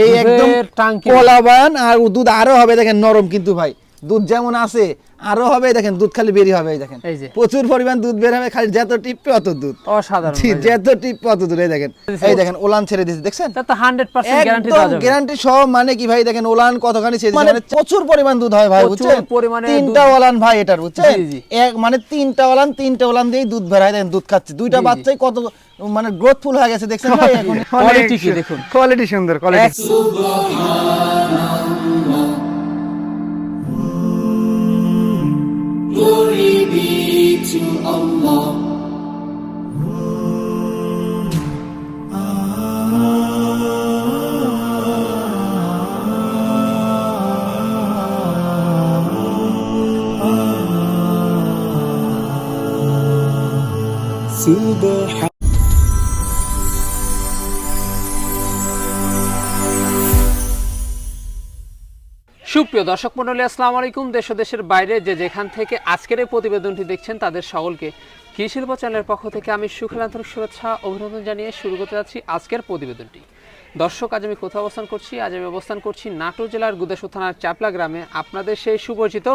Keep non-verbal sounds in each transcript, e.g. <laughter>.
এই একদম টাঙ্কি। কলাবান আর দুধ আরও হবে দেখেন নরম কিন্তু ভাই। দুধ যেমন আছে আরও হবে দেখেন দুধ খালি বেরিয়ে হবে এই দেখেন। প্রচুর পরিমাণ দুধ বের হবে খালি যত টিপবে অত দুধ। অসাধারণ। যত টিপবে অত দূর এই দেখেন। এই দেখেন ওলান ছেড়ে দিয়েছে দেখছেন? তো গ্যারান্টি দেওয়া যাবে। গ্যারান্টি সহ মানে কি ভাই দেখেন ওলান কতখানি ছেড়ে দিয়েছে, মানে প্রচুর পরিমাণ দুধ হয় ভাই বুঝছেন? পরিমাণে তিনটা দুধ। ওলান ভাই এটার বুঝছেন। এক মানে তিনটা ওলান তিনটা ওলান দিয়েই দুধ বের হয় দেখেন দুধ খাচ্ছে। দুইটা। বাচ্চাই কত মানে গ্রোথফুল হয়ে গেছে দেখছেন ভাই এখন। Quality কি দেখুন। কোয়ালিটি সুন্দর quality Glory be to Allah. Subhan সুপ্রিয় দর্শক মন্ডলী আসসালামু আলাইকুম। দেশ ও দেশের বাইরে যে যেখান থেকে আজকের এই প্রতিবেদনটি দেখছেন, তাদের সকলকে কৃষি শিল্প চ্যানেলের পক্ষ থেকে আমি সুখের আন্তরিক শুভেচ্ছা, অভিনন্দন জানিয়ে শুরু করতে যাচ্ছি আজকের প্রতিবেদনটি। দর্শক, আজ আমি কোথাও অবস্থান করছি? আজ আমি অবস্থান করছি নাটোর জেলার গুদেশ্বর থানার চাপলা গ্রামে। আপনাদের সেই সুপরিচিত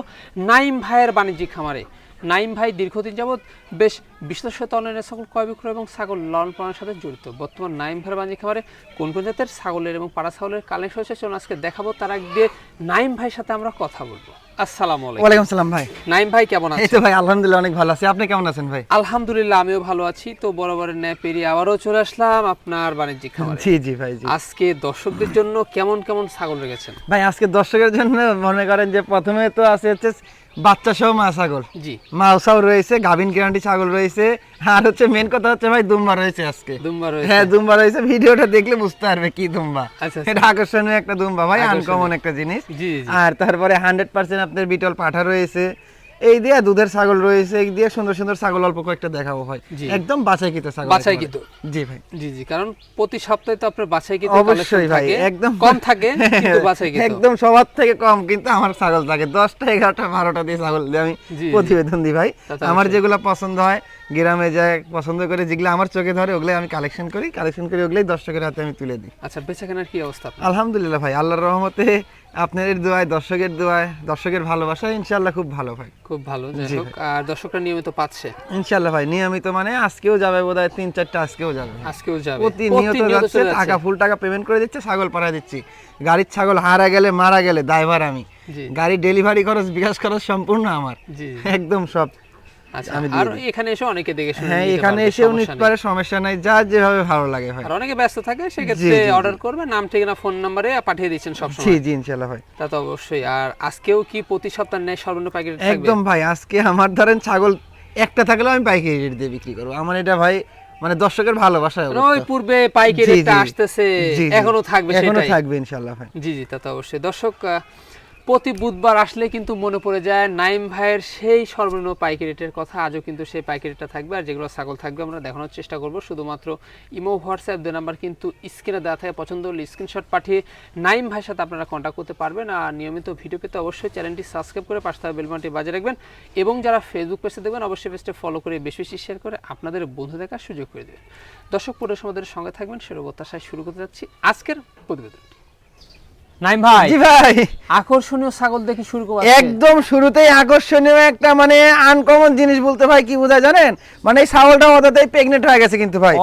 নাইম ভাইয়ের বাণিজ্যিক খামারে। নাইম ভাই দীর্ঘদিন যাবৎ বেশ বিশ্বস্ত অনলাইনে ছাগল ক্রয় বিক্রয় এবং ছাগল লালন পালনের সাথে জড়িত। বর্তমান নাইম ভাইয়ের বাণিজ্যিক খামারে কোন কোন জাতের ছাগলের এবং পাড়া ছাগলের কালেকশন হয়েছে চলুন আজকে দেখাবো। তার আগে দিয়ে নাইম ভাইয়ের সাথে আমরা কথা বলব। আসসালামু আলাইকুম। ওয়ালাইকুম সালাম ভাই। নাইম ভাই কেমন এই তো ভাই আলহামদুলিল্লাহ অনেক ভালো আছি। আপনি কেমন আছেন ভাই? আলহামদুলিল্লাহ আমিও ভালো আছি। তো বরাবরের ন্যায় পেরিয়ে আবারও চলে আসলাম আপনার বাণিজ্যিক খামারে। জি জি ভাই জি। আজকে দর্শকদের জন্য কেমন কেমন ছাগল রেখেছেন? ভাই আজকে দর্শকের জন্য মনে করেন যে প্রথমে তো আছে হচ্ছে বাচ্চা সহ মা ছাগল। জি। মাউসাও রয়েছে গাভিন গ্যারান্টি ছাগল রয়েছে। আর হচ্ছে মেন কথা হচ্ছে ভাই দুম্বা রয়েছে আজকে। দুম্বা রয়েছে। হ্যাঁ দুম্বা রয়েছে। ভিডিওটা দেখলে বুঝতে পারবে কি দুম্বা। আচ্ছা, আচ্ছা। এটা আকর্ষণীয় একটা দুম্বা ভাই আনকমন একটা জিনিস। আর তারপরে হান্ড্রেড পার্সেন্ট আপনার বিটল পাঠা রয়েছে। এই দিয়ে দুধের ছাগল রয়েছে এই দিয়ে সুন্দর সুন্দর ছাগল অল্প কয়েকটা দেখাবো জি। একদম বাছাই কিতো ছাগল বাছাইকৃত। একেবারে। জি ভাই জি জি কারণ প্রতি সপ্তাহে তো আপনার বাছাই কিন্তু অবশ্যই ভাই একদম কম থাকে <laughs> কিন্তু বাছাই কিন্তু একদম সবার থেকে কম কিন্তু আমার ছাগল থাকে দশটা এগারোটা বারোটা দিয়ে ছাগল দিয়ে আমি। প্রতিবেদন দিই ভাই আমার। যেগুলো পছন্দ হয় গ্রামে যায় পছন্দ করে যেগুলো আমার চোখে ধরে ওগুলো আমি কালেকশন করি কালেকশন করে ওগুলোই দর্শকের হাতে আমি তুলে দিই আচ্ছা বেচা কেনার কি অবস্থা আপনার? আলহামদুলিল্লাহ ভাই আল্লাহর রহমতে আপনার দোয়ায় দর্শকের দোয়ায় দর্শকের ভালোবাসা ইনশাল্লাহ খুব ভালো ভাই। খুব ভালো আর দর্শকরা নিয়মিত পাচ্ছে। ইনশাল্লাহ ভাই নিয়মিত মানে আজকেও যাবে বোধহয় তিন চারটা আজকেও যাবে। আজকেও যাবে। প্রতি নিয়মিত যাচ্ছে টাকা ফুল টাকা পেমেন্ট করে দিচ্ছে ছাগল পাড়া দিচ্ছি। গাড়ির ছাগল হারা গেলে মারা গেলে দায়ভার আমি। গাড়ি ডেলিভারি খরচ বিকাশ খরচ সম্পূর্ণ আমার। একদম সব। আচ্ছা আর এখানে এসে অনেকে দেখে শুনে হ্যাঁ এখানে এসেও নিতে পারে সমস্যা নাই যা যেভাবে ভালো লাগে ভাই। আর অনেকে ব্যস্ত থাকে সেক্ষেত্রে। অর্ডার করবে নাম ঠিকানা ফোন নাম্বারে পাঠিয়ে দিচ্ছেন জি ভাই। তা তো অবশ্যই। আর আজকেও কি প্রতি সপ্তাহে নেয় সর্বনিম্ন থাকবে? একদম ভাই আজকে আমার ধরেন ছাগল একটা থাকলেও আমি পাইকারি রেট দিয়ে বিক্রি করব। আমার এটা ভাই মানে দর্শকের ভালোবাসা মানে ওই পূর্বে পাইকারি রেটটা আসতেছে। এখনও থাকবে এখনও থাকবে ইনশাল্লাহ ভাই। জি জি তা তো অবশ্যই। দর্শক প্রতি বুধবার আসলে কিন্তু মনে পড়ে যায় নাইম ভাইয়ের সেই সর্বনিম্ন পাইকারি রেটের কথা। আজও কিন্তু সেই পাইকারি রেটটা থাকবে আর যেগুলো ছাগল থাকবে আমরা দেখানোর চেষ্টা করব। শুধুমাত্র ইমো, হোয়াটসঅ্যাপ দুই নাম্বার কিন্তু স্ক্রিনে দেওয়া থাকে। পছন্দ হলে স্ক্রিনশট পাঠিয়ে নাইম ভাইয়ের সাথে আপনারা কন্ট্যাক্ট করতে পারবেন। আর নিয়মিত ভিডিও পেতে অবশ্যই চ্যানেলটি সাবস্ক্রাইব করে পাশে থাকা বেলবানটি বাজিয়ে রাখবেন। এবং যারা ফেসবুক পেজে দেখবেন, অবশ্যই পেজটা ফলো করে বেশি বেশি শেয়ার করে আপনাদের বন্ধু দেখার সুযোগ করে দেবেন। দর্শক, পুরো আমাদের সঙ্গে থাকবেন। সেরকম প্রত্যাশায় শুরু করতে যাচ্ছি আজকের প্রতিবেদন নাইম ভাই জি ভাই। আকর্ষণীয় ছাগল দেখে শুরু করব একদম শুরুতেই আকর্ষণীয় একটা মানে আনকমন জিনিস বলতে ভাই কি বোঝায় জানেন? মানে এই ছাগলটা অদাতেই প্রেগনেন্ট হয়ে গেছে কিন্তু ভাই।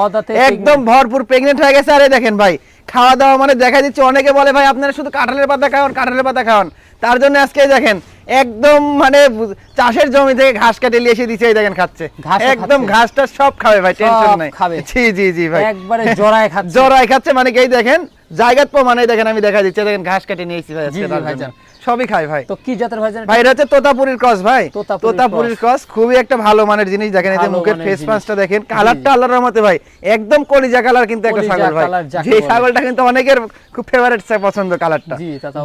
একদম ভরপুর প্রেগনেন্ট হয়ে গেছে। আরে দেখেন ভাই খাওয়া দাওয়া মানে দেখা দিচ্ছে অনেকে বলে ভাই আপনারা শুধু কাঁঠালের পাতা খাওয়ান কাঁঠালের পাতা খাওয়ান। তার জন্য আজকে দেখেন একদম মানে চাষের জমি থেকে ঘাস কাটে নিয়ে এসে দিচ্ছে এই দেখেন খাচ্ছে। একদম ঘাসটা সব খাবে ভাই টেনশন নাই। খাবে। জি জি জি ভাই। একবারে জড়ায় খাচ্ছে। জরাই খাচ্ছে মানে কি দেখেন জায়গাত প্রমাণে দেখেন আমি দেখা দিচ্ছি দেখেন ঘাস কেটে নিয়ে এসেছি ভাই আজকে। সবই খায় ভাই। তো কি জাতের এটা? ভাই এটা হচ্ছে তোতাপুরির ক্রস ভাই। তোতাপুরির ক্রস খুবই একটা ভালো মানের জিনিস দেখেন এই যে মুখের ফেস। পাঁচটা দেখেন কালারটা আল্লাহর রহমতে ভাই একদম কলিজা কালার কিন্তু একটা ছাগল ভাই। যে ছাগলটা কিন্তু অনেকের খুব ফেভারিট পছন্দ কালারটা।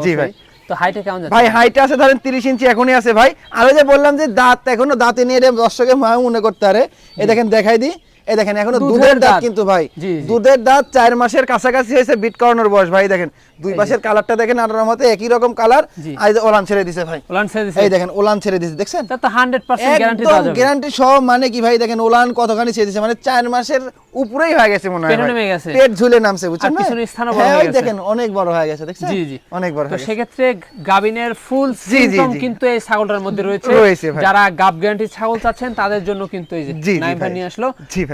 জি ভাই। তো হাইটে কেমন যাচ্ছে? ভাই হাইট আছে ধরেন তিরিশ ইঞ্চি এখনই আছে ভাই। আর ওই যে বললাম যে দাঁত এখনও দাঁতে নিয়ে দর্শকে মা মনে করতে পারে। এই দেখেন দেখাই দিই। এই দেখেন এখনও দুধের দাঁত। কিন্তু ভাই। দুধের দাঁত চার মাসের কাছাকাছি হয়েছে বিট করানোর বয়স ভাই দেখেন। দুই পাশের কালারটা দেখেন আনার মতে একই রকম কালার জি। যে ওলান ছেড়ে দিছে ভাই। ওলান ছেড়ে দিছে। এই দেখেন ওলান ছেড়ে দিছে দেখছেন? তা তো 100% গ্যারান্টি যাবে। গ্যারান্টি সহ মানে কি ভাই দেখেন ওলান কতখানি ছেড়ে দিছে মানে চার মাসের উপরেই হয়ে গেছে মনে হয় নেমে গেছে। পেট ঝুলে নামছে বুঝছেন না? পিছনের স্থানও বড় হ্যাঁ হয়ে গেছে। দেখেন অনেক বড় হয়ে গেছে দেখছেন? জি জি। অনেক বড় তো হয়ে গেছে। সেক্ষেত্রে গাবিনের ফুল জি। কিন্তু এই ছাগলটার মধ্যে রয়েছে। রয়েছে ভাই। যারা গাব গ্যারান্টি ছাগল চাচ্ছেন তাদের জন্য কিন্তু এই যে নাইম ভাই। নিয়ে আসলো।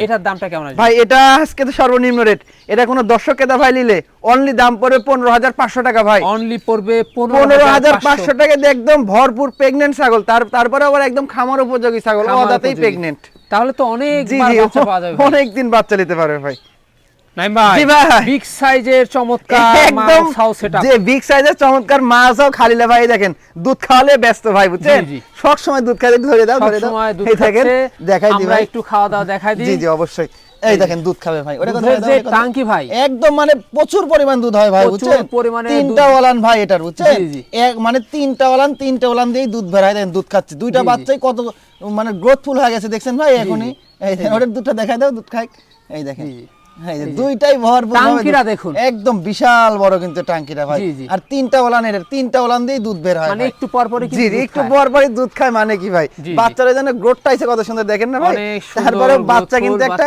এটার দামটা কেমন আসবে? ভাই এটা আজকে তো সর্বনিম্ন রেট এটা কোনো দর্শক কেদা ভাই নিলে অনলি দাম পড়বে পনেরো হাজার পাঁচশো টাকা ভাই। অনলি পড়বে পনেরো হাজার পাঁচশো টাকা দিয়ে একদম ভরপুর প্রেগনেন্ট ছাগল। তার তারপরে আবার একদম খামার উপযোগী ছাগল। অদাতেই প্রেগনেন্ট তাহলে তো অনেক জি জি বাচ্চা পাওয়া যাবে অনেক দিন বাচ্চা নিতে পারবে ভাই। নাইম ভাই। বিগ সাইজের চমৎকার একদম মাউস সেটআপ যে বিগ সাইজের চমৎকার মাছও খালিলে ভাই দেখেন দুধ খাওয়ালে ব্যস্ত ভাই বুঝছেন। সব সময় দুধ খাইতে ধরে দাও ধরে দাও। সময় দুধ এই দেখেন দেখাই দিই আমরা ভাই। একটু খাওয়া দাওয়া দেখাই দিই। জি জি অবশ্যই। এই দেখেন দুধ খাবে ভাই। ওটা যে টাঙ্কি ভাই। একদম মানে প্রচুর পরিমাণ দুধ হয় ভাই বুঝছেন? পরিমাণে তিনটা ওলান ভাই এটার বুঝছেন। এক মানে তিনটা ওলান তিনটা ওলান দিয়ে দুধ বের হয়। দেখেন দুধ খাচ্ছে। দুইটা। বাচ্চাই কত মানে গ্রোথফুল হয়ে গেছে দেখছেন ভাই? এখনই। এই দেখেন ওটার দুধটা দেখাই দাও দুধ খাই। এই দেখেন। দুইটাই ভরপুর দেখুন। একদম বিশাল বড় কিন্তু টাঙ্কিটা ভাই। আর তিনটা ওলান এর তিনটা ওলান দিয়ে দুধ বের হয় মানে একটু পর পরই জি একটু পর পরই দুধ খায় মানে কি ভাই। বাচ্চারা যেন গ্রোথটা আছে কত সুন্দর দেখেন না ভাই? তারপরে বাচ্চা কিন্তু একটা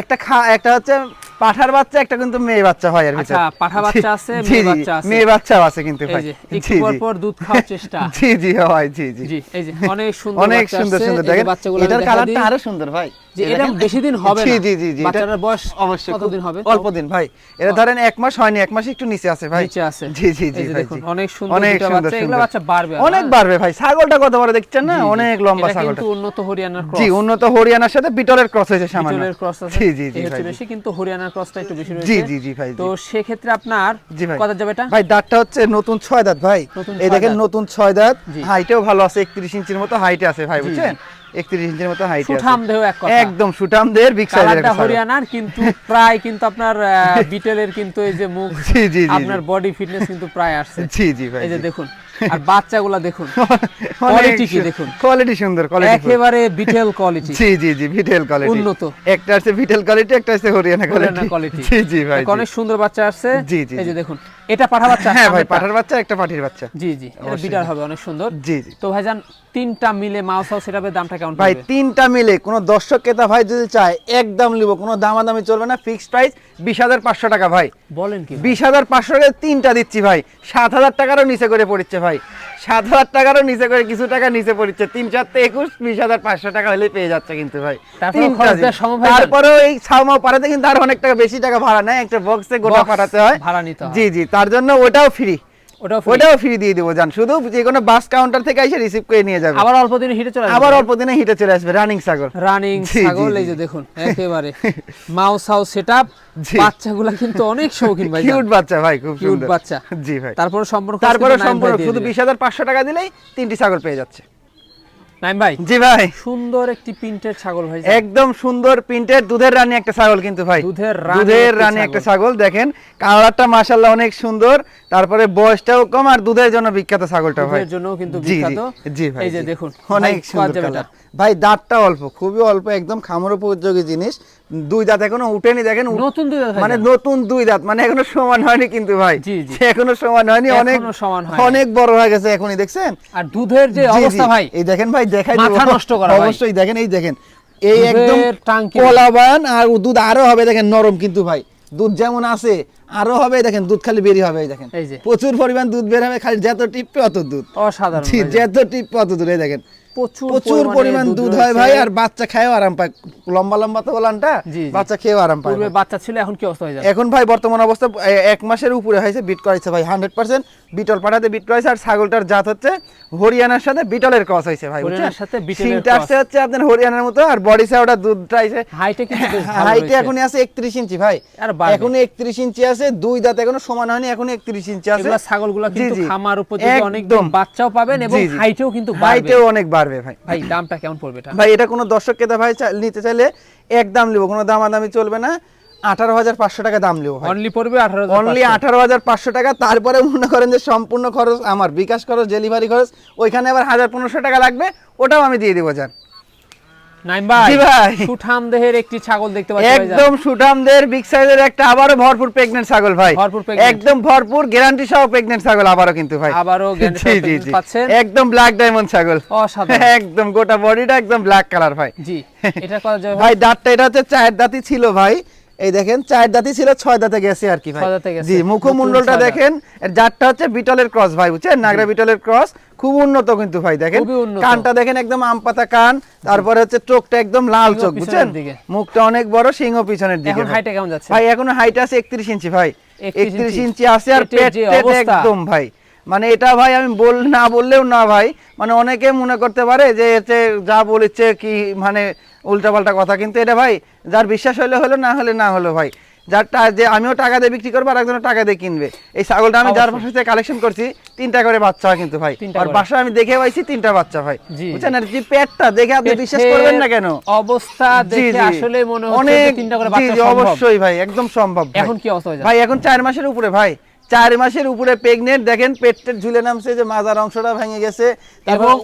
একটা খা একটা হচ্ছে পাঠার বাচ্চা একটা কিন্তু মেয়ে বাচ্চা হয় আর ভিতরে। আচ্ছা, পাঠা বাচ্চা আছে, মেয়ে বাচ্চা আছে। মেয়ে বাচ্চাও আছে কিন্তু ভাই। জি, পর পর দুধ খাওয়ার চেষ্টা। <laughs> জি জি ভাই জি জি। জি এই যে অনেক সুন্দর অনেক সুন্দর সুন্দর। দেখেন এটার কালারটা আরও সুন্দর ভাই। যে এটা বেশি দিন হবে না। জি জি জি বাচ্চাটার বয়স অবশ্যই কতদিন হবে? অল্প দিন ভাই। এটা ধরেন এক মাস হয়নি এক মাস একটু নিচে আছে ভাই। নিচে আছে। জি জি জি ভাই অনেক সুন্দর অনেক সুন্দর এগুলো বাচ্চা বাড়বে অনেক হ্যাঁ? বাড়বে ভাই। ছাগলটা কত বড় দেখছেন না। অনেক লম্বা ছাগলটা। কিন্তু উন্নত হরিয়ানার ক্রস জি উন্নত হরিয়ানার সাথে বিটলের ক্রস হয়েছে সামান্য। বিটলের ক্রস আছে। জি জি জি ভাই বেশি কিন্তু হরিয়ানার ক্রসটা একটু বেশি রয়েছে। জি জি জি। ভাই। তো সেক্ষেত্রে আপনার ভাই। কত যাবে এটা? ভাই দাঁতটা হচ্ছে নতুন ছয় দাঁত ভাই। এই দেখেন নতুন ছয় দাঁত। হাইটেও ভালো আছে একত্রিশ ইঞ্চির মতো হাইটে আছে ভাই বুঝছেন? একত্রিশ ইঞ্চির মতো হাইটে সুঠাম দেহ এক কথা। একদম সুঠাম দের বিগ সাইজের কালারটা হরিয়ানার কিন্তু প্রায় কিন্তু আপনার <laughs> বিটেলের কিন্তু এই যে মুখ জি, জি, আপনার বডি ফিটনেস কিন্তু প্রায় আসছে। জি জি ভাই এই যে দেখুন আর বাচ্চাগুলা দেখুন <laughs> quality কি দেখুন। কোয়ালিটি সুন্দর কোয়ালিটি একেবারে বিটেল কোয়ালিটি জি জি জি ভিটেল কোয়ালিটি উন্নত। একটা আছে ভিটেল কোয়ালিটি একটা আছে হরিয়ানা কোয়ালিটি কোয়ালিটি জি জি ভাই অনেক সুন্দর বাচ্চা আসছে। জি, জি, এই যে দেখুন এটা পাঠা বাচ্চা হ্যাঁ ভাই পাঠার বাচ্চা একটা বাচ্চা। জি জি এটা বিটার হবে অনেক সুন্দর। জি জি। তো ভাইজান তিনটা মিলে মাউস হাউস দামটা কেমন ভাই তিনটা মিলে কোনো দর্শক ক্রেতা ভাই যদি চায় একদম নিব কোনো দামাদামি চলবে না ফিক্সড প্রাইস বিশ হাজার পাঁচশো টাকা ভাই। বলেন কি ভাই? বিশ হাজার পাঁচশো টাকা তিনটা দিচ্ছি ভাই। সাত হাজার টাকারও নিচে করে পড়ছে ভাই। সাত হাজার টাকারও নিচে করে কিছু টাকা নিচে পড়ছে। তিন চারটে একুশ বিশ হাজার পাঁচশো টাকা হলে পেয়ে যাচ্ছে কিন্তু ভাই। তারপরেও এই ছাউমাও পাঠাতে কিন্তু আরও অনেক টাকা বেশি টাকা ভাড়া নেয়। একটা বক্সে গোটা পাঠাতে হয়। ভাড়া নিতে হয়। জি জি তার জন্য ওটাও ফ্রি ওটাও ফ্রি দিয়ে দেবো জান। শুধু যে কোনো বাস কাউন্টার থেকে এসে রিসিভ করে নিয়ে যাবে। আবার অল্প দিনে হিটে চলে আসবে। আবার অল্প দিনে হিটে চলে আসবে রানিং ছাগল রানিং ছাগল এই যে দেখুন <laughs> একেবারে। Mouse house setup. বাচ্চাগুলা কিন্তু অনেক শৌখিন ভাই কিউট বাচ্চা ভাই খুব কিউট সুন্দর। বাচ্চা। জি ভাই। তারপরে সম্পূর্ণ তারপরে সম্পূর্ণ শুধু বিশ হাজার পাঁচশো টাকা দিলেই তিনটি ছাগল পেয়ে যাচ্ছে। নাইম ভাই জি ভাই। সুন্দর একটি প্রিন্টের ছাগল ভাই। একদম সুন্দর প্রিন্টের দুধের রানী একটা ছাগল কিন্তু ভাই। দুধের রানী দুধের রানী একটা ছাগল। দেখেন। কালারটা অনেক সুন্দর। তারপরে বয়সটাও কম আর দুধের জন্য বিখ্যাত ছাগলটা ভাই। দুধের জন্যও কিন্তু বিখ্যাত। জি ভাই এই যে দেখুন, অনেক সুন্দর ভাই দাঁতটা অল্প খুবই অল্প একদম খামার উপযোগী জিনিস। দুই দাঁত এখনও উঠেনি দেখেন নতুন দুধ ভাই মানে নতুন দুই দাঁত মানে এখনও সমান হয়নি কিন্তু ভাই। এখনও সমান হয়নি অনেক। অনেক বড় হয়ে গেছে এখনই দেখছেন? আর দুধের যে। অবস্থা ভাই এই দেখেন ভাই দেখাই মাথা নষ্ট করা অবশ্যই দেখেন এই দেখেন। এই একদম। কলাবান আর দুধ আরও হবে দেখেন নরম কিন্তু ভাই। দুধ যেমন আছে আরও হবে দেখেন দুধ খালি বেরিয়ে হবে এই দেখেন। প্রচুর পরিমাণ দুধ বের হবে খালি যত টিপবে অত দুধ। অসাধারণ। যত টিপবে অত দুধ এই দেখেন। প্রচুর প্রচুর পরিমাণ দুধ হয় ভাই আর বাচ্চা খায়ও আরাম পায় লম্বা লম্বা তো জি। বাচ্চা খেয়েও আরাম পায় পূর্বে বাচ্চা ছিল এখন কি অবস্থা হয়ে যাবে এখন ভাই বর্তমান অবস্থা এক মাসের উপরে হয়েছে বিট করাইছে ভাই হান্ড্রেড পার্সেন্ট বিটল পাঠাতে বিট করাইছে আর ছাগলটার জাত হচ্ছে হরিয়ানার সাথে বিটলের ক্রস হয়েছে ভাই হরিয়ানার সাথে বিটলের সিংটা। আসছে হচ্ছে আপনার হরিয়ানার মতো আর বডি সাইডটা দুধটা আইছে হাইটে কিন্তু হাইটে। এখনই আছে একত্রিশ ইঞ্চি ভাই আর। এখনও একত্রিশ ইঞ্চি আছে দুই দাঁত এখনও সমান হয়নি এখন একত্রিশ ইঞ্চি আছে এগুলা ছাগলগুলা কিন্তু। খামার উপযোগী অনেক। বাচ্চাও পাবেন এবং। হাইটেও কিন্তু বাড়বে হাইটেও অনেক বাড়বে ভাই। ভাই দামটা কেমন পড়বে এটা? ভাই এটা কোনো দর্শক ক্রেতা ভাই নিতে চাইলে এক দাম নেব কোনো দামাদামি চলবে না। আঠারো হাজার পাঁচশো টাকা দাম নেব ভাই। অনলি পড়বে আঠারো অনলি আঠারো হাজার পাঁচশো টাকা তারপরে মনে করেন যে সম্পূর্ণ খরচ আমার বিকাশ খরচ ডেলিভারি খরচ ওইখানে আবার হাজার পনেরোশো টাকা লাগবে ওটাও আমি দিয়ে দেবো যান। নাইম ভাই জি ভাই। সুঠাম দেহের একটি ছাগল দেখতে পাচ্ছি ভাইজান। একদম সুঠামদের বিগ সাইজের একটা আবারও ভরপুর প্রেগনেন্ট ছাগল ভাই। ভরপুর একদম ভরপুর গ্যারান্টি সহ প্রেগনেন্ট ছাগল আবারও কিন্তু ভাই। আবারও guarantee সহ জি, জি, pregnant জি। পাচ্ছেন। একদম ব্ল্যাক ডায়মন্ড ছাগল। অসাধারণ। <laughs> একদম গোটা বডিটা একদম ব্ল্যাক কালার ভাই। জি এটা করা যাবে <laughs> ভাই দাঁতটা এটা হচ্ছে চায়ের দাঁতই ছিল ভাই। এই দেখেন চায়ের দাঁতই ছিল ছয় দাঁতে গেছে আর কি ভাই। জি মুখমণ্ডলটা দেখেন জাতটা হচ্ছে বিটলের ক্রস ভাই বুঝছেন? নাগরা বিটলের ক্রস খুব উন্নত কিন্তু ভাই দেখেন? কানটা দেখেন একদম আম পাতা কান তারপরে হচ্ছে চোখটা একদম লাল চোখ বুঝছেন? মুখটা অনেক বড় সিংহ পিছনের দিকে ভাই। এখন হাইট আছে একত্রিশ ইঞ্চি ভাই। একত্রিশ ইঞ্চি। আছে আর পেট। একদম ভাই। মানে এটা ভাই আমি বল না বললেও না ভাই মানে অনেকে মনে করতে পারে যে এতে যা বলেছে কি মানে উল্টাপাল্টা কথা কিন্তু এটা ভাই যার বিশ্বাস হলে হলো না হলে না হলো ভাই। যার যে আমিও টাকা দিয়ে বিক্রি করব আর একজনের টাকা দিয়ে কিনবে। এই ছাগলটা আমি যার বাসা থেকে কালেকশন করছি তিনটা করে বাচ্চা হয় কিন্তু ভাই। আর বাসা আমি দেখে পাইছি তিনটা বাচ্চা ভাই। বুঝছেন? আর যে পেটটা দেখে আপনি বিশ্বাস করবেন না কেন? অবস্থা দেখে আসলে মনে হচ্ছে তিনটা করে বাচ্চা অবশ্যই ভাই একদম সম্ভব এখন কি অবস্থা ভাই এখন চার মাসের উপরে ভাই। চার মাসের উপরে প্রেগনেন্ট দেখেন পেটের ঝুলে নামছে যে মাজার অংশটা ভেঙে গেছে। এবং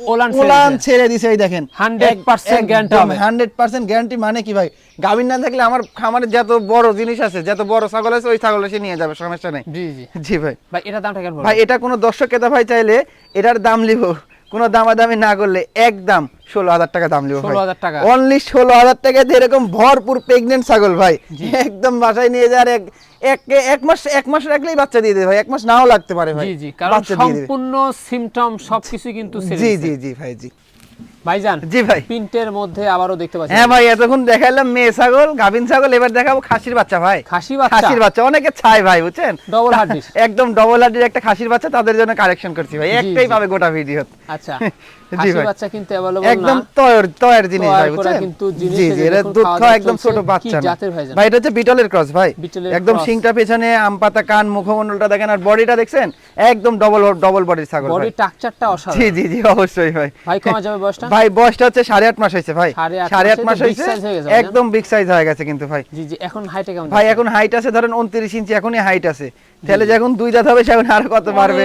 ওলান ছেড়ে দিছে। এই দেখেন। 100% গ্যারান্টি হবে। হান্ড্রেড পার্সেন্ট গ্যারান্টি মানে কি ভাই? গাভীর না থাকলে আমার খামারে যত বড় জিনিস আছে যত বড় ছাগল আছে ওই ছাগল এসে নিয়ে যাবে সমস্যা নেই। জি জি। জি ভাই। ভাই এটা দামটা কেমন ভাই এটা কোনো দর্শক কেতা ভাই চাইলে এটার দাম লিব কোনো দামাদামি না করলে একদম ষোলো হাজার টাকা দাম লিব 16,000 টাকা। অনলি ষোলো হাজার টাকা দিয়ে এরকম ভরপুর প্রেগনেন্ট ছাগল ভাই। একদম বাসায় নিয়ে যাওয়ার এক এক মাস এক মাস রাখলেই বাচ্চা দিয়ে দেবে ভাই। এক মাস নাও লাগতে পারে ভাই। জি জি। কারণ সম্পূর্ণ সিমটম সবকিছু কিন্তু জি জি জি ভাই জি। ভাইজান জি ভাই। প্রিন্টের মধ্যে আবারও দেখতে পাচ্ছি হ্যাঁ ভাই এতক্ষণ দেখাইলাম মেয়ে ছাগল গাভিন ছাগল এবার দেখাবো খাসির বাচ্চা ভাই। খাসি বাচ্চা? খাসির বাচ্চা। অনেকে চায় ভাই বুঝছেন? Double হাড্ডির। একদম ডবল হাড্ডির একটা খাসির বাচ্চা তাদের জন্য কালেকশন করছি ভাই। একটাই পাবে গোটা ভিডিও আচ্ছা <laughs> ভাই। বাচ্চা কিন্তু অ্যাভেলেবল একদম না। তয়ের তয়ের জিনিস ভাই বুঝছেন? কিন্তু জিনিস জি জি যে এটা দেখুন দুধ খাওয়া খাওয়া দাওয়া একদম ছোট বাচ্চা না। ভাই এটা হচ্ছে বিটলের ক্রস ভাই। একদম cross। পেছনে আম কান মুখমণ্ডলটা দেখেন আর বডিটা দেখছেন? একদম ডবল ডবল বডির ছাগল বডি ভাই। টাকচারটা জি জি জি অবশ্যই ভাই। ভাই কমা যাবে বয়সটা? ভাই বয়সটা হচ্ছে সাড়ে আট মাস ভাই। একদম বিগ সাইজ হয়ে গেছে কিন্তু ভাই। জি জি এখন হাইটে কেমন ভাই এখন হাইট আছে ধরেন উনত্রিশ ইঞ্চি এখনই হাইট আছে। তাহলে যখন দুই দাঁত হবে সেখন আরও কত পারবে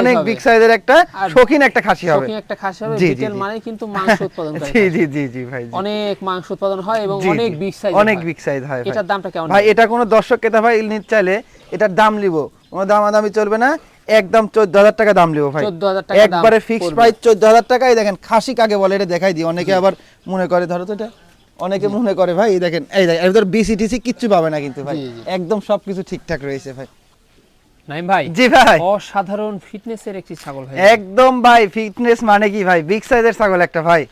অনেক। বিগ সাইজের একটা শৌখিন একটা খাসি হবে। শৌখিন একটা খাসি হবে বিটেল মানে কিন্তু মাংস <laughs> উৎপাদন করে জি জি জি জি ভাই। অনেক মাংস উৎপাদন হয় এবং অনেক বিগ সাইজ অনেক বিগ সাইজ হয় এটার দামটা কেমন? ভাই এটা কোনো দর্শক ক্রেতা ভাই নিতে চাইলে এটার দাম লিব কোনো দামাদামি চলবে না একদম চোদ্দ হাজার টাকা দাম লিব ভাই। 14,000 টাকা দাম একবারে ফিক্সড। প্রাইস চোদ্দ হাজার টাকাই দেখেন খাসি কাকে বলে এটা দেখাই দিই। অনেকে আবার মনে করে ধরো তো এটা অনেকে মনে করে ভাই এই দেখেন এই দেখেন এর বিসিটিসি কিচ্ছু পাবে না কিন্তু ভাই। একদম সবকিছু ঠিকঠাক রয়েছে ভাই। নাইম ভাই জি ভাই। অসাধারণ ফিটনেসের একটি ছাগল ভাই একদম ভাই ফিটনেস মানে কি ভাই? বিগ সাইজের ছাগল একটা ভাই।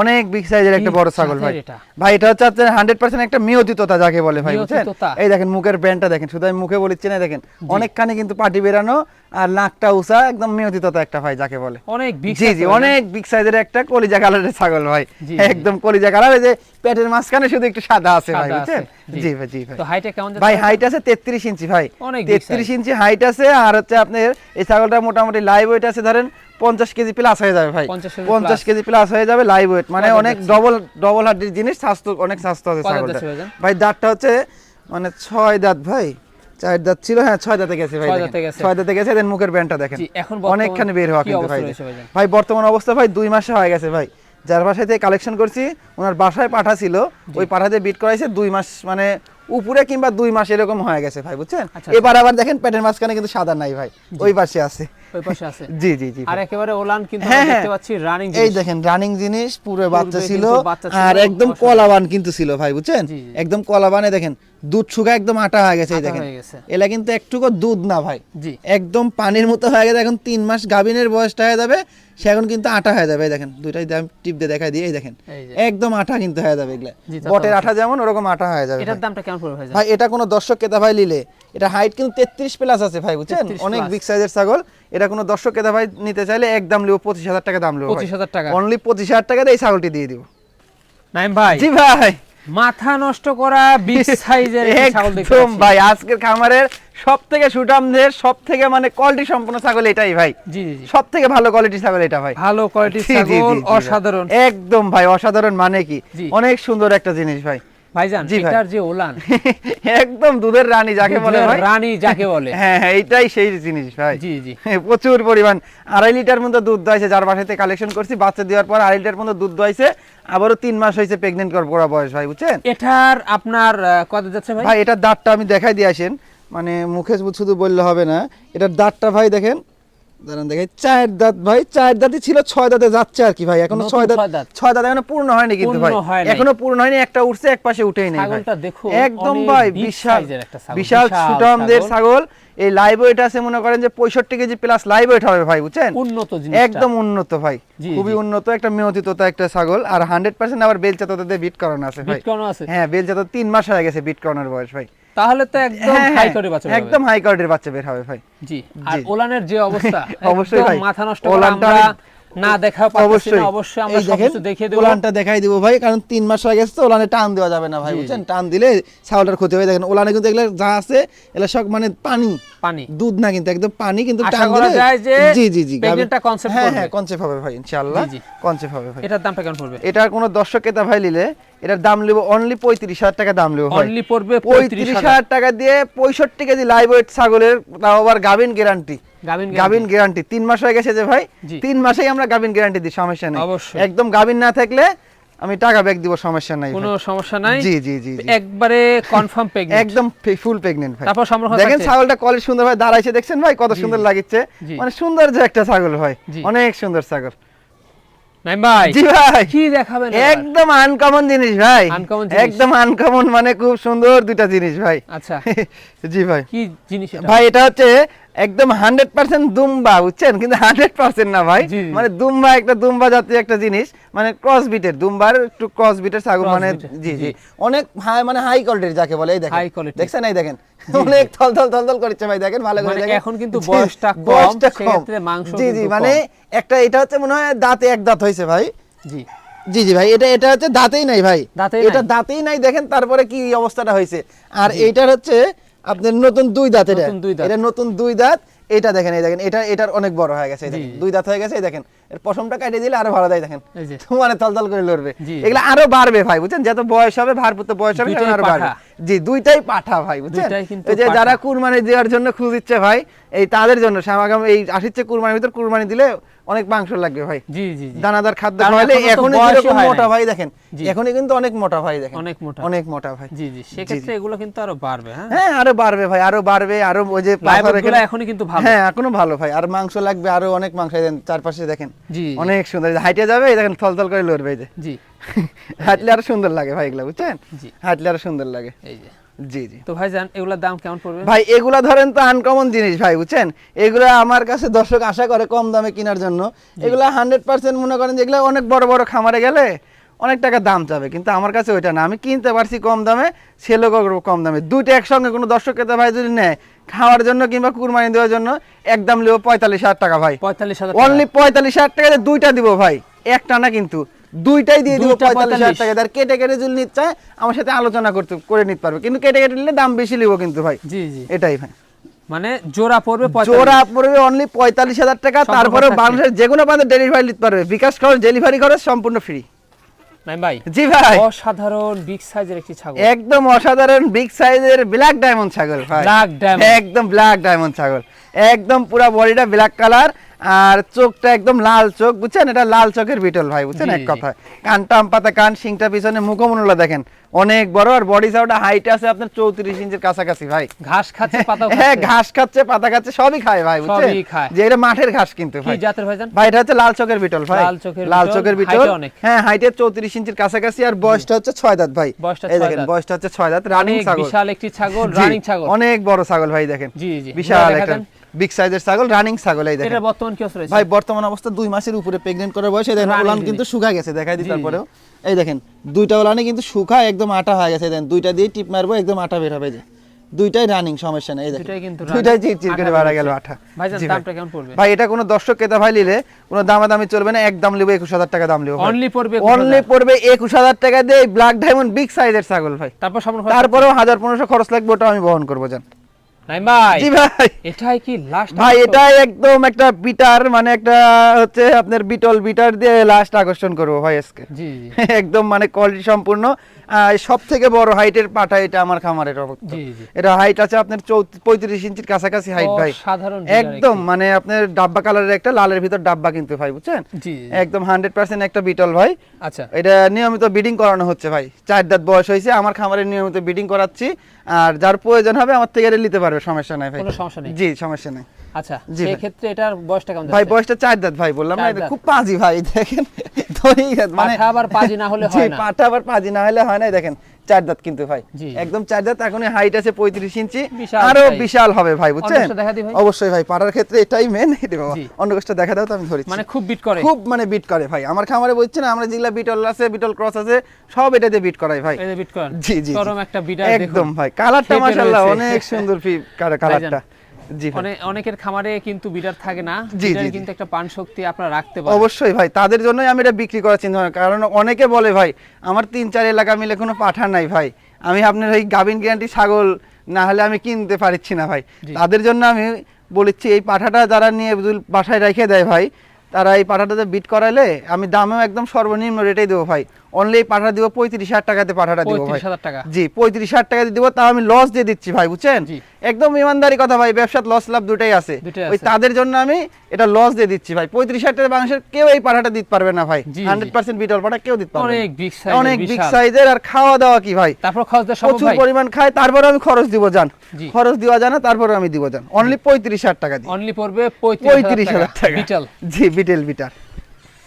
অনেক বিগ সাইজের একটা বড় ছাগল ভাই। ভাই এটা হচ্ছে আপনার হান্ড্রেড পার্সেন্ট একটা মিয়তিততা যাকে বলে ভাই বুঝছেন? এই দেখেন মুখের ব্যান্ডটা দেখেন। শুধু আমি মুখে বলিচ্ছি না দেখেন অনেকখানি কিন্তু পাটি বেরানো আর নাকটা উষা একদম মিয়তিততা একটা ভাই যাকে বলে। অনেক জি জি অনেক বিগ সাইজের একটা কলিজা কালারের ছাগল ভাই। একদম কলিজা কালার যে পেটের মাঝখানে শুধু একটু সাদা আছে ভাই বুঝছেন? জি। ভাই জি ভাই। তো হাইটে কেমন ভাই হাইট আছে তেত্রিশ ইঞ্চি ভাই। অনেক big তেত্রিশ ইঞ্চি হাইট আছে আর হচ্ছে আপনার এই ছাগলটা মোটামুটি লাইভ ওয়েট আছে ধরেন পঞ্চাশ কেজি প্লাস হয়ে যাবে ভাই। 50 কেজি প্লাস হয়ে যাবে লাইভ ওয়েট মানে অনেক? ডবল ডবল হাড্ডির জিনিস স্বাস্থ্য অনেক স্বাস্থ্য আছে ছাগলটা। ভাই দাঁতটা হচ্ছে মানে ছয় দাঁত ভাই। চার দাঁত ছিল হ্যাঁ ছয় দাঁতে গেছে ভাই ছয় দাঁতে গেছে। দেন মুখের ব্যান্ডটা দেখেন। এখন অনেকখানি বের হওয়া কিন্তু ভাই। ভাই বর্তমান অবস্থা ভাই দুই মাসে হয়ে গেছে ভাই। যার বাসায় থেকে কালেকশন করছি ওনার বাসায় পাঠা ছিল ওই পাঠাতে বিট করাইছে দুই মাস মানে উপরে কিংবা দুই মাস এরকম হয়ে গেছে ভাই বুঝছেন? আচ্ছা, এবার আবার দেখেন পেটের মাঝখানে কিন্তু সাদা নাই ভাই ওই পাশে আছে। ওই পাশে আছে। <laughs> জি জি জি আর একেবারে ওলান কিন্তু হ্যাঁ, দেখতে হ্যাঁ। পাচ্ছি রানিং এই দেখেন রানিং জিনিস পুরো বাচ্চা ছিল আর একদম। কলাবান কিন্তু ছিল ভাই বুঝছেন। একদম কলাবানে দেখেন দুধ শুকা একদম আটা হয়ে গেছে এই দেখেন। এলা কিন্তু একটুকু দুধ না ভাই। একদম পানির মতো হয়ে গেছে এখন তিন মাস গাভিনের বয়সটা হয়ে যাবে সে এখন কিন্তু আটা হয়ে যাবে এই দেখেন। দুইটাই দাম টিপ দিয়ে দেখা দিয়ে এই দেখেন। একদম আটা কিন্তু হয়ে যাবে এগুলা। বটের আটা যেমন ওরকম আটা হয়ে যাবে এটার। দামটা কেমন পড়বে ভাই? এটা কোনো দর্শক কেতা ভাই নিলে এটা হাইট কিন্তু তেত্রিশ প্লাস আছে ভাই বুঝছেন? অনেক বিগ সাইজের ছাগল। এটা কোনো দর্শক কেতা ভাই নিতে চাইলে একদম লিও পঁচিশ হাজার টাকা দাম লিও 25,000 টাকা। অনলি পঁচিশ হাজার টাকা দিয়ে এই ছাগলটি দিয়ে দিব। নাইম ভাই। জি ভাই। মাথা নষ্ট করা বিগ সাইজের ছাগল একদম ভাই আজকের খামারের সব থেকে সুটামদের সব থেকে মানে কোয়ালিটি সম্পন্ন ছাগল এটাই ভাই। জি জি সব থেকে ভালো কোয়ালিটি ছাগল এটা ভাই। ভালো কোয়ালিটি ছাগল অসাধারণ। একদম ভাই অসাধারণ মানে কি? অনেক সুন্দর একটা জিনিস ভাই। ভাইজান। এটার যে ওলান। <laughs> একদম দুধের রানী যাকে বলে ভাই। রানী যাকে বলে। <laughs> হ্যাঁ হ্যাঁ এইটাই সেই জিনিস ভাই। জি জি। <laughs> প্রচুর পরিমাণ। আড়াই লিটার মতো দুধ দোয়াইছে যার বাসাতে কালেকশন করছি। বাচ্চা দেওয়ার পর আড়াই লিটার মতো দুধ দোয়াইছে। আবারও তিন মাস হয়েছে প্রেগনেন্ট করার পড়া বয়স ভাই বুঝছেন? এটার আপনার কত যাচ্ছে ভাই? ভাই এটার দাঁতটা আমি দেখাই দিয়ে আসেন। মানে মুখে শুধু বললে হবে না। এটার দাঁতটা ভাই দেখেন দাঁড়ান দেখাই চার দাঁত ভাই চার দাঁতই ছিল ছয় দাঁতে যাচ্ছে আর কি ভাই। এখনও ছয় দাঁত ছয় দাঁত। এখনও পূর্ণ হয়নি কিন্তু ভাই। এখনও পূর্ণ হয়নি একটা উঠছে এক পাশে উঠেই নেই একদম ভাই বিশাল বিশাল সুটামদের ছাগল। এই লাইভ ওয়েট আছে মনে করেন যে পঁয়ষট্টি কেজি প্লাস লাইভ ওয়েট হবে ভাই বুঝছেন? উন্নত জিনিস একদম উন্নত ভাই। খুবই উন্নত একটা মেয়তিততা একটা ছাগল। আর হান্ড্রেড পার্সেন্ট আবার বেলচা তোদের বিট করানো আছে ভাই। হ্যাঁ বেলচা তো তিন মাস হয়ে গেছে বিট করানোর বয়স ভাই। তাহলে তো একদম হ্যাঁ, হাই হ্যাঁ, করে বাচ্চা একদম হাই কোয়ালিটির বাচ্চা বের হবে ভাই। জি আর ওলানের যে অবস্থা <laughs> অবশ্যই ভাই। মাথা নষ্ট ওলানটা আমরা না দেখা পাচ্ছি অবশ্যই না অবশ্যই। আমরা দেখেন, সবকিছু দেখিয়ে দেব। ওলানটা দেখাই দিব ভাই কারণ তিন মাস হয়ে গেছে তো ওলানে টান দেওয়া যাবে না ভাই বুঝছেন? টান দিলে ছাগলটার ক্ষতি হয়ে দেখেন ওলানে কিন্তু এগুলো যা আছে এগুলো সব মানে পানি। পানি। দুধ না কিন্তু একদম পানি কিন্তু টান দিলে জি জি জি pregnant-টা concept হ্যাঁ হ্যাঁ কনসেপ্ট হবে ভাই ইনশাআল্লাহ। জি, জি। কনসেপ্ট হবে ভাই। এটার দামটা কেমন পড়বে? এটা কোনো দর্শক ক্রেতা ভাই নিলে এটার দাম নেব অনলি পঁয়ত্রিশ হাজার টাকা দাম নেব অনলি পড়বে পঁয়ত্রিশ হাজার। টাকা দিয়ে পঁয়ষট্টি কেজি লাইভ ওয়েট ছাগলের তাও আবার গাভিন গ্যারান্টি গাভিন গ্যারান্টি তিন মাস হয়ে গেছে যে ভাই তিন মাসেই আমরা গাভিন গ্যারান্টি দিই সমস্যা নেই। একদম গাভিন না থাকলে আমি টাকা ব্যাক দিব সমস্যা নাই কোনো সমস্যা নাই। জি জি জি। একবারে কনফার্ম প্রেগন্যান্ট একদম ফুল প্রেগনেন্ট ভাই। তারপর সংরক্ষণ দেখেন ছাগলটা কলেজ সুন্দর ভাই দাঁড়াইছে দেখছেন ভাই কত সুন্দর। লাগিচ্ছে মানে সুন্দর যে একটা ছাগল ভাই অনেক সুন্দর ছাগল। নাই ভাই। জি ভাই। কি দেখাবেন একদম আনকমন জিনিস ভাই। Uncommon একদম আনকমন মানে খুব সুন্দর দুইটা জিনিস ভাই। আচ্ছা। <laughs> জি ভাই। কি জিনিস ভাই এটা হচ্ছে একদম হান্ড্রেড পার্সেন্ট দুম্বা বুঝছেন? কিন্তু হান্ড্রেড পার্সেন্ট না ভাই। মানে দুম্বা একটা দুম্বা জাতীয় একটা জিনিস। মানে ক্রস বিটের দুম্বার একটু ক্রস বিটের ছাগল মানে জি জি। জি। অনেক হাই মানে হাই কোয়ালিটির যাকে বলে এই দেখেন। দেখছেন? এই দেখেন। <laughs> অনেক থল থল থল থল করছে ভাই দেখেন ভালো করে মানে দেখেন। এখন কিন্তু বয়সটা কম, বয়সটা কম। মাংস জি জি মানে একটা এটা হচ্ছে মনে হয় দাঁতে এক দাঁত হয়েছে ভাই। জি। জি জি ভাই এটা এটা হচ্ছে দাঁতেই নাই ভাই। এটা দাঁতেই নাই দেখেন তারপরে কি অবস্থাটা হয়েছে। আর এইটার হচ্ছে আপনার নতুন দুই দাঁত এটা। নতুন দুই দাঁত। এটা নতুন দুই দাঁত এটা দেখেন এই দেখেন এটা এটার অনেক বড় হয়ে গেছে। দুই দাঁত হয়ে গেছে এই দেখেন এর পশমটা কাটিয়ে দিলে আরও ভালো দেয় দেখেন <laughs> মানে তল তলতল করে লড়বে। এগুলো আরও বাড়বে ভাই বুঝছেন? যত বয়স হবে ভারপুত্র বয়স হবে আরও বাড়বে। জি দুইটাই পাঠা ভাই বুঝছেন? এই যে যারা কুরবানি দেওয়ার জন্য খুঁজিচ্ছে ভাই এই তাদের জন্য শ্যামাগাম এই আসিচ্ছে কুরবানির ভিতর কুরবানি দিলে অনেক মাংস লাগবে ভাই। জি জি দানাদার খাদ্য খাওয়ালে এখনও যেরকম মোটা ভাই দেখেন এখনই কিন্তু অনেক মোটা ভাই দেখেন। অনেক মোটা। অনেক মোটা ভাই। জি জি। সেক্ষেত্রে এগুলো কিন্তু আরও বাড়বে হ্যাঁ? হ্যাঁ আরও বাড়বে ভাই আরও বাড়বে আরও ওই যে পাথর এখানে- এখনই কিন্তু ভালো। হ্যাঁ এখনও ভালো ভাই। আর মাংস লাগবে আরও অনেক মাংস দেন চারপাশে দেখেন। জি অনেক সুন্দর হাইটে যাবে দেখেন থলথল করে লড়বে এই যে। জি। <laughs> হাঁটলে আরও সুন্দর লাগে ভাই এগুলা বুঝছেন? জি। হাঁটলে আরও সুন্দর লাগে। এই যে। জি জি। তো ভাইজান এগুলোর দাম কেমন পড়বে? ভাই এগুলা ধরেন তো আনকমন জিনিস ভাই বুঝছেন? এগুলা আমার কাছে দর্শক আশা করে কম দামে কেনার জন্য। এগুলা হান্ড্রেড পার্সেন্ট মনে করেন যেগুলো অনেক বড় বড় খামারে গেলে অনেক টাকা দাম চাবে কিন্তু আমার কাছে ওইটা না। আমি কিনতে পারছি কম দামে সেলও করব কম দামে। দুইটা একসঙ্গে কোনো দর্শক ক্রেতা ভাই যদি নেয় খাওয়ার জন্য কিংবা কুরবানি দেওয়ার জন্য একদম নেব পঁয়তাল্লিশ হাজার টাকা ভাই। পঁয়তাল্লিশ হাজার অনলি পঁয়তাল্লিশ হাজার টাকা দুইটা দিব ভাই একটা না কিন্তু। দুইটাই দিয়ে দিব পঁয়তাল্লিশ হাজার টাকা। আর কেটে কেটে যদি নিতে চায় আমার সাথে আলোচনা করতে করে নিতে পারবে। কিন্তু কেটে কেটে নিলে দাম বেশি নিব কিন্তু ভাই। জি জি। এটাই ভাই। মানে জোড়া পড়বে জোড়া পড়বে অনলি পঁয়তাল্লিশ হাজার টাকা তারপরে। বাংলাদেশের যে কোনো প্রান্তে ডেলিভারি নিতে পারবে। বিকাশ খরচ ডেলিভারি খরচ সম্পূর্ণ ফ্রি নাই ভাই জি ভাই। অসাধারণ বিগ সাইজের একটি ছাগল। একদম অসাধারণ বিগ সাইজের ব্ল্যাক ডায়মন্ড ছাগল ভাই। Black diamond। একদম ব্ল্যাক ডায়মন্ড ছাগল। একদম পুরো বডিটা ব্ল্যাক কালার আর চোখটা একদম লাল চোখ বুঝছেন? এটা লাল চোখের বিটল ভাই বুঝছেন? এক জি। কথা কানটা আম পাতা কান শিংটা পিছনে মুখমনুলা দেখেন অনেক বড় আর বডি সাউটা হাইট আছে আপনার চৌত্রিশ ইঞ্চের কাছাকাছি ভাই। ঘাস খাচ্ছে পাতা হ্যাঁ ঘাস খাচ্ছে পাতা খাচ্ছে সবই খায় ভাই বুঝছেন? যে এটা মাঠের ঘাস কিন্তু ভাই। জাতের ভাইজান ভাই এটা হচ্ছে লাল চোখের বিটল ভাই। লাল চোখের লাল বিটল, চোখের বিটল হ্যাঁ হাইটে চৌত্রিশ ইঞ্চির কাছাকাছি আর বয়সটা হচ্ছে ছয় দাঁত ভাই। বয়সটা এই দেখেন বয়সটা হচ্ছে ছয় দাঁত রানিং ছাগল। বিশাল একটি ছাগল রানিং ছাগল। অনেক বড় ছাগল ভাই দেখেন। জি জি। বিশাল একটা। বিগ সাইজের ছাগল রানিং ছাগল এই দেখেন। এটা বর্তমান কি অবস্থা ভাই বর্তমান অবস্থা দুই মাসের উপরে প্রেগনেন্ট করার বয়সে দেখেন ওলান কিন্তু শুকা গেছে দেখাই দিই। তারপরেও এই দেখেন দুইটা ওলানে কিন্তু শুকা একদম আটা হয়ে গেছে দেখেন দুইটা দিয়ে টিপ মারবো একদম আটা বের হবে যে। দুইটাই রানিং সমস্যা নেই দুইটাই কিন্তু দুইটাই চিরচির করে বাড়া গেল আঠা ভাই। দামটা কেমন পড়বে? ভাই এটা কোনো দর্শক ক্রেতা ভাই নিলে কোনো দামাদামি চলবে না একদম লিবো একুশ হাজার টাকা দাম লিবো Only পড়বে অনলি পড়বে একুশ হাজার টাকা দিয়ে ব্ল্যাক ডায়মন্ড বিগ সাইজের ছাগল ভাই। তারপর তারপরেও হাজার পনেরোশো খরচ লাগবে ওটা আমি বহন করব জান। নাইম ভাই। জি ভাই। এটাই কি লাস্ট ভাই এটা একদম একটা বিটার মানে একটা হচ্ছে আপনার বিটল বিটার দিয়ে লাস্ট আকর্ষণ করব ভাই আজকে। জি জি। <laughs> একদম মানে কোয়ালিটি সম্পূর্ণ। সব থেকে বড় হাইটের পাঠা এটা আমার খামারের জি জি। এটা হাইট আছে আপনার চৌত্রিশ পঁয়ত্রিশ ইঞ্চির কাছাকাছি হাইট ভাই। সাধারণ একদম মানে আপনার ডাব্বা কালারের একটা লালের ভিতর ডাব্বা কিন্তু ভাই বুঝছেন? জি। একদম হান্ড্রেড পার্সেন্ট একটা বিটল ভাই। আচ্ছা। এটা নিয়মিত বিডিং করানো হচ্ছে ভাই। চার দাঁত বয়স হয়েছে আমার খামারে নিয়মিত বিডিং করাচ্ছি। আর যার প্রয়োজন হবে আমার থেকে এটা নিতে পারবে। সমস্যা নাই ভাই কোনো সমস্যা নেই। জি সমস্যা নেই আচ্ছা জি সেই ক্ষেত্রে এটার বয়সটা কেমন ভাই বয়সটা চার দাঁত ভাই বললাম না। খুব পাজি ভাই দেখেন ধরেই মানে আবার পাজি না হলে হয় না। পাটা আবার পাজি না হলে হয় না দেখেন চার দাঁত কিন্তু ভাই। একদম চার দাঁত এখন হাইট আছে পঁয়ত্রিশ ইঞ্চি। আরও বিশাল হবে ভাই বুঝছেন। অবশ্যই ভাই পাড়ার ক্ষেত্রে এটাই মেন এটা অন্য কোষ্ঠটা দেখা দাও তো আমি ধরি মানে খুব বিট করে। খুব মানে বিট করে ভাই। আমার খামারে বলছে না আমরা যেগুলা বিটল আছে বিটল ক্রস আছে সব এটাতে বিট করাই ভাই। জি জি একদম ভাই। কালারটা মাশাআল্লাহ অনেক সুন্দর কালারটা <laughs> অনেকের খামারে কিন্তু বিটার থাকে না। বিটারে। কিন্তু একটা পান শক্তি আপনারা রাখতে পারেন। অবশ্যই ভাই তাদের জন্যই আমি এটা বিক্রি করার চিন্তা কারণ অনেকে বলে ভাই আমার তিন চার এলাকা মিলে কোনো পাঠা নাই ভাই। আমি আপনার ওই গাভিন গ্যারান্টি ছাগল না হলে আমি কিনতে পারছি না ভাই। তাদের জন্য আমি বলেছি এই পাঠাটা যারা নিয়ে বাসায় রেখে দেয় ভাই তারা এই পাঠাটাতে বিট করাইলে আমি দামেও একদম সর্বনিম্ন রেটেই দেবো ভাই। অনলি পাঠা দিব পঁয়ত্রিশ হাজার টাকাতে পাঠাটা দিব ভাই। টাকা। জি পঁয়ত্রিশ হাজার টাকা দিব তাও আমি লস দিয়ে দিচ্ছি ভাই বুঝছেন? একদম ইমানদারি কথা ভাই ব্যবসার লস লাভ দুটাই আছে। ওই তাদের জন্য আমি এটা লস দিয়ে দিচ্ছি ভাই। পঁয়ত্রিশ হাজার টাকা মানুষের কেউ এই পাঠাটা দিতে পারবে না ভাই। হান্ড্রেড পার্সেন্ট বিটল পাঠা কেউ দিতে পারবে অনেক বিগ সাইজের আর খাওয়া দাওয়া কি ভাই? তারপর প্রচুর পরিমাণ খায় তারপরে আমি খরচ দিব জান। খরচ দেওয়া জানা তারপরে আমি দিব জান। অনলি পঁয়ত্রিশ হাজার টাকা দিই। অনলি পড়বে পঁয়ত্রিশ পঁয়ত্রিশ হাজার টাকা। বিটাল। জি বিটেল বিটার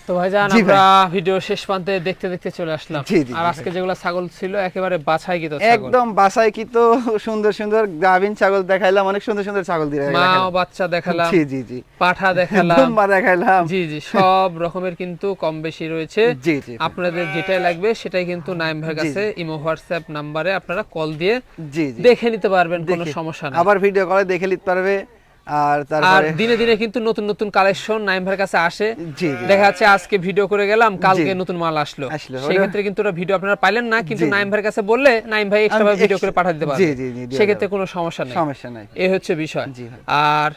তো ভাইজান আমরা ভিডিও শেষ প্রান্তে দেখতে দেখতে চলে আসলাম। আর আজকে যেগুলো ছাগল ছিল একেবারে বাছাই ছাগল। একদম বাছাই কি তো সুন্দর সুন্দর গাভিন ছাগল দেখাইলাম অনেক সুন্দর সুন্দর ছাগল দিয়ে মা ও বাচ্চা দেখালাম জি জি জি। পাঠা দেখালাম। দুম্বা দেখাইলাম। জি জি সব রকমের কিন্তু কম বেশি রয়েছে। জি জি আপনাদের যেটাই লাগবে সেটাই কিন্তু নাইম ভাইয়ের জি, কাছে ইমো হোয়াটসঅ্যাপ নাম্বারে আপনারা কল দিয়ে জি জি। দেখে নিতে পারবেন কোনো সমস্যা নেই। আবার ভিডিও কলে দেখে নিতে পারবে। আর তারপরে দিনে দিনে কিন্তু নতুন নতুন কালেকশন নাইম ভাইয়ের কাছে আসে। দেখা যাচ্ছে আজকে ভিডিও করে গেলাম কালকে নতুন মাল আসলো। সেই ক্ষেত্রে কিন্তু ওরা ভিডিও আপনারা পাইলেন না কিন্তু। নাইম ভাইয়ের কাছে বললে নাইম ভাই এক্সট্রা ভিডিও করে পাঠাতে পাঠিয়ে দিতে পারবে। জি, জি, জি, দেওয়া সেক্ষেত্রে কোনো সমস্যা নেই। সমস্যা নাই। এই হচ্ছে বিষয়। আর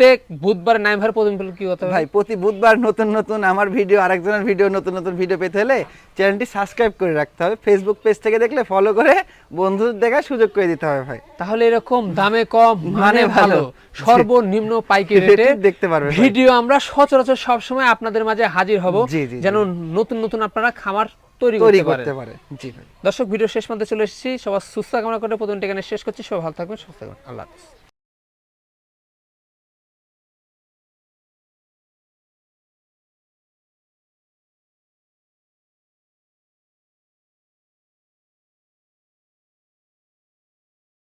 প্রত্যেক বুধবার নাইম ভাইয়ের প্রথম কি হতে ভাই প্রতি বুধবার নতুন নতুন আমার ভিডিও আরেকজনের ভিডিও নতুন নতুন ভিডিও পেতে হলে চ্যানেলটি সাবস্ক্রাইব করে রাখতে হবে। ফেসবুক পেজ থেকে দেখলে ফলো করে বন্ধুদের দেখার সুযোগ করে দিতে হবে ভাই। তাহলে এরকম দামে কম মানে মানে ভালো। সর্বনিম্ন পাইকারি <laughs> রেটে দেখতে পারবেন ভিডিও আমরা সচরাচর সব সময় আপনাদের মাঝে হাজির হব। যেন নতুন নতুন আপনারা খামার তৈরি করতে পারে জি ভাই। দর্শক ভিডিও শেষ পর্যন্ত চলে এসেছি। সবার সুস্থ কামনা করে প্রথম এখানে শেষ করছি। সবাই ভালো থাকবেন সুস্থ থাকবেন। আল্লাহ হাফিজ।